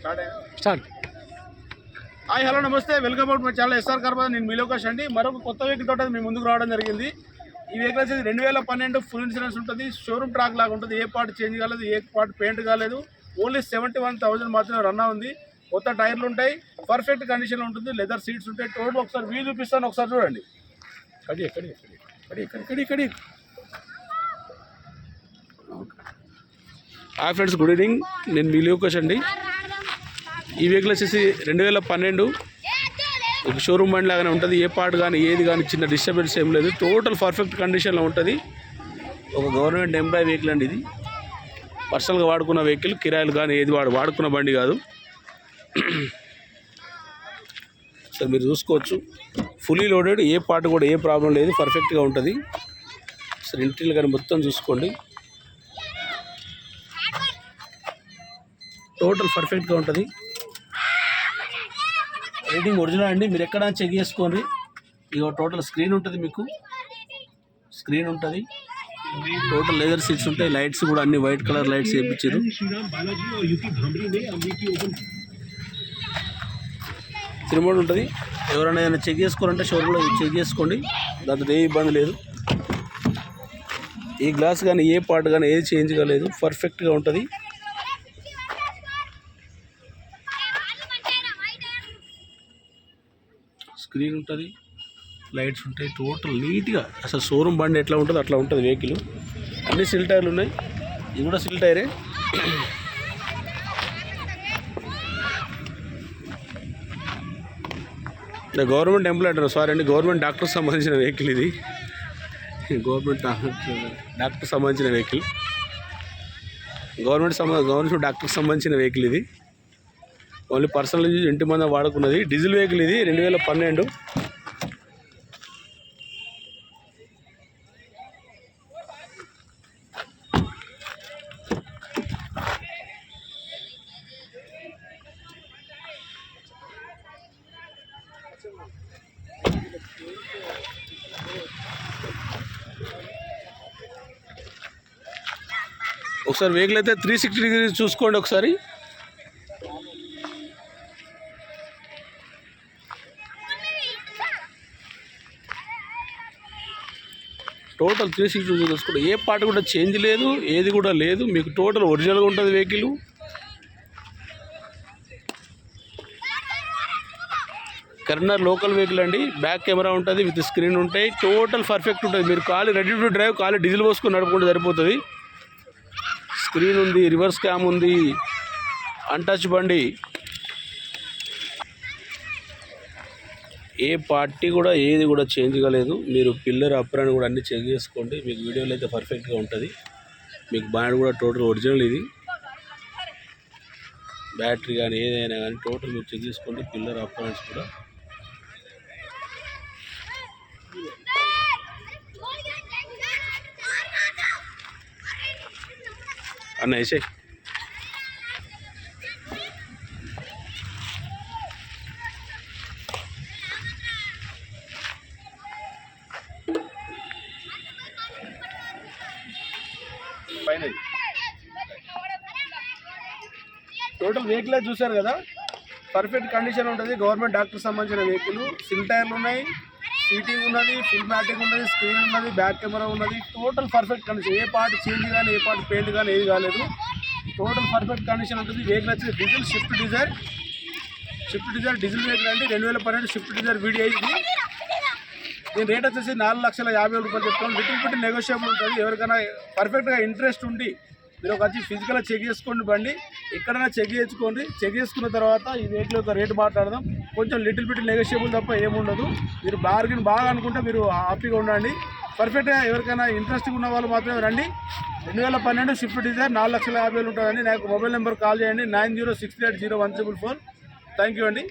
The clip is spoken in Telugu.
స్టార్ట్ హాయ్ హలో నమస్తే. Welcome out my channel SR కార్బా నేను మీలోకేష్ అండి. మరొక కొత్త వెహికల్ తోటి మీ ముందుకు రావడం జరిగింది. ఈ వెహికల్ వచ్చేసి రెండు వేల పన్నెండు ఫుల్ ఇన్సూరెన్స్ ఉంటుంది. షోరూమ్ ట్రాక్ లాగా ఉంటుంది. ఏ పార్ట్ చేంజ్ కాలేదు ఏ పార్ట్ పెయింట్ కాలేదు. ఓన్లీ సెవెంటీ వన్ థౌసండ్ మాత్రమే రన్ ఉంది కొత్త టైర్లు ఉంటాయి. పర్ఫెక్ట్ కండిషన్లో ఉంటుంది. లెదర్ సీట్స్ ఉంటాయి. టోటల్ ఒకసారి వీ చూపిస్తాను. ఒకసారి చూడండి. కడి కడి కడి కడి కడి కడి హాయ్ ఫ్రెండ్స్ గుడ్ ఈవినింగ్. నేను మీ లోకేష్ అండి. ఈ వెహికల్ వచ్చేసి రెండు వేల పన్నెండు. ఒక షోరూమ్ బండి లాగానే ఉంటుంది. ఏ పార్ట్ కానీ ఏది కానీ చిన్న డిస్టర్బెన్స్ ఏం లేదు. టోటల్ పర్ఫెక్ట్ కండిషన్లో ఉంటుంది. ఒక గవర్నమెంట్ ఎంప్లాయీ వెహికల్ అండి ఇది. పర్సనల్గా వాడుకున్న వెహికల్ కిరాయిలు కానీ ఏది వాడు వాడుకున్న బండి కాదు. సో మీరు చూసుకోవచ్చు. ఫుల్లీ లోడెడ్ ఏ పార్ట్ కూడా ఏ ప్రాబ్లం లేదు. పర్ఫెక్ట్గా ఉంటుంది. అసలు ఇంటీరియల్ కానీ మొత్తం చూసుకోండి. టోటల్ పర్ఫెక్ట్గా ఉంటుంది. రేటింగ్ ఒరిజినల్ అండి. మీరు ఎక్కడ చెక్ చేసుకోండి. ఇక టోటల్ స్క్రీన్ ఉంటుంది మీకు. స్క్రీన్ ఉంటుంది. టోటల్ లెదర్ సీట్స్ ఉంటాయి లైట్స్ కూడా అన్ని వైట్ కలర్ లైట్స్ వేయించారు. రిమోట్ ఉంటుంది. ఎవరైనా ఏదైనా చెక్ చేసుకోవాలంటే షోరూంలో చెక్ చేసుకోండి. దాంతో ఏ ఇబ్బంది లేదు. ఈ గ్లాస్ కానీ ఏ పార్ట్ కానీ ఏది చేంజ్ కాలేదు పర్ఫెక్ట్గా ఉంటుంది. స్క్రీన్ ఉంటుంది లైట్స్ ఉంటాయి టోటల్ నీట్గా. అసలు షోరూమ్ బండి ఎట్లా ఉంటుంది అట్లా ఉంటుంది వెహికల్. అన్ని సిల్ టైర్లు ఉన్నాయి. ఇది కూడా సిల్ టైరే గవర్నమెంట్ ఎంప్లాయ్ అంటారు సారీ అండి గవర్నమెంట్ డాక్టర్కి సంబంధించిన వెహికల్ ఇది. గవర్నమెంట్ డాక్టర్ సంబంధించిన వెహికల్. గవర్నమెంట్ సంబంధ గవర్నమెంట్ డాక్టర్కి సంబంధించిన వెహికల్ ఇది. ఓన్లీ పర్సనల్ ఇంటి మంది వాడుకున్నది. డీజిల్ వెహికల్ ఇది రెండు వేల పన్నెండు. ఒకసారి వెహికల్ అయితే త్రీ సిక్స్టీ డిగ్రీ చూసుకోండి ఒకసారి. టోటల్ త్రీ సిక్స్టీ చూసుకుంటే ఏ పార్ట్ కూడా చేంజ్ లేదు ఏది కూడా లేదు. మీకు టోటల్ ఒరిజినల్గా ఉంటుంది వెహికల్. కరీంనగర్ లోకల్ వెహికల్ అండి. బ్యాక్ కెమెరా ఉంటుంది విత్ స్క్రీన్ ఉంటాయి. టోటల్ పర్ఫెక్ట్ ఉంటుంది. మీరు ఖాళీ రెడీ టు డ్రైవ్ ఖాళీ డీజిల్ పోసుకొని నడుపుకుంటే సరిపోతుంది. స్క్రీన్ ఉంది రివర్స్ క్యామ్ ఉంది అన్టచ్ బండి. ఏ పార్టీ కూడా ఏది కూడా చేంజ్ కాలేదు. మీరు పిల్లర్ అప్రాన్ కూడా అన్ని చెక్ చేసుకోండి. మీకు వీడియోలో అయితే పర్ఫెక్ట్గా ఉంటుంది. మీకు బ్యాండ్ కూడా టోటల్ ఒరిజినల్ ఇది. బ్యాటరీ కానీ ఏదైనా కానీ టోటల్ మీరు చెక్ చేసుకోండి. పిల్లర్ అప్రాన్స్ కూడా. అన్న వేసే టోటల్ వెహికల్ చూశారు కదా? పర్ఫెక్ట్ కండిషన్ ఉంటుంది. గవర్నమెంట్ డాక్టర్ సంబంధించిన వెహికల్. సిల్ టైర్లు ఉన్నాయి. సీటింగ్ ఉన్నది ఫుల్ మ్యాటింగ్ ఉన్నది స్క్రీన్ ఉన్నది బ్యాక్ కెమెరా ఉన్నది. Total perfect condition. ఏ పార్ట్ చేంజ్ కానీ ఏ పార్ట్ పెయింట్ కానీ ఏది కాలేదు. టోటల్ పర్ఫెక్ట్ కండిషన్ ఉంటుంది. వెహికల్ వచ్చి diesel Swift Dzire Swift Dzire diesel vehicle అండి రెండు వేల పన్నెండు షిఫ్ట్ డిజైర్ వీడియో ఇది. దీని రేట్ వచ్చేసి నాలుగు లక్షల యాభై వేల రూపాయలు చెప్తాను లిటిల్ బిట్ నెగోషియబుల్ ఉంటుంది. ఎవరికైనా పర్ఫెక్ట్గా ఇంట్రెస్ట్ ఉండి మీరు ఒక వచ్చి ఫిజికల్గా చెక్ చేసుకోండి బండి. ఎక్కడైనా చెక్ చేసుకోండి. చెక్ చేసుకున్న తర్వాత ఈ వెహికల్ యొక్క రేటు మాట్లాడదాం. కొంచెం లిటిల్ బిట్ నెగోషియబుల్ తప్ప ఏముండదు మీరు బార్గెన్ బాగా అనుకుంటే మీరు హ్యాపీగా ఉండండి. పర్ఫెక్ట్గా ఎవరికైనా ఇంట్రెస్ట్గా ఉన్న వాళ్ళు మాత్రమే రండి. రెండు వేల పన్నెండు షిఫ్ట్ డిజైర్ నాలుగు లక్షల యాభై వేలు ఉంటుందండి. నాకు మొబైల్ నెంబర్ కాల్ చేయండి. Nine zero six eight zero one triple four thank you అండి.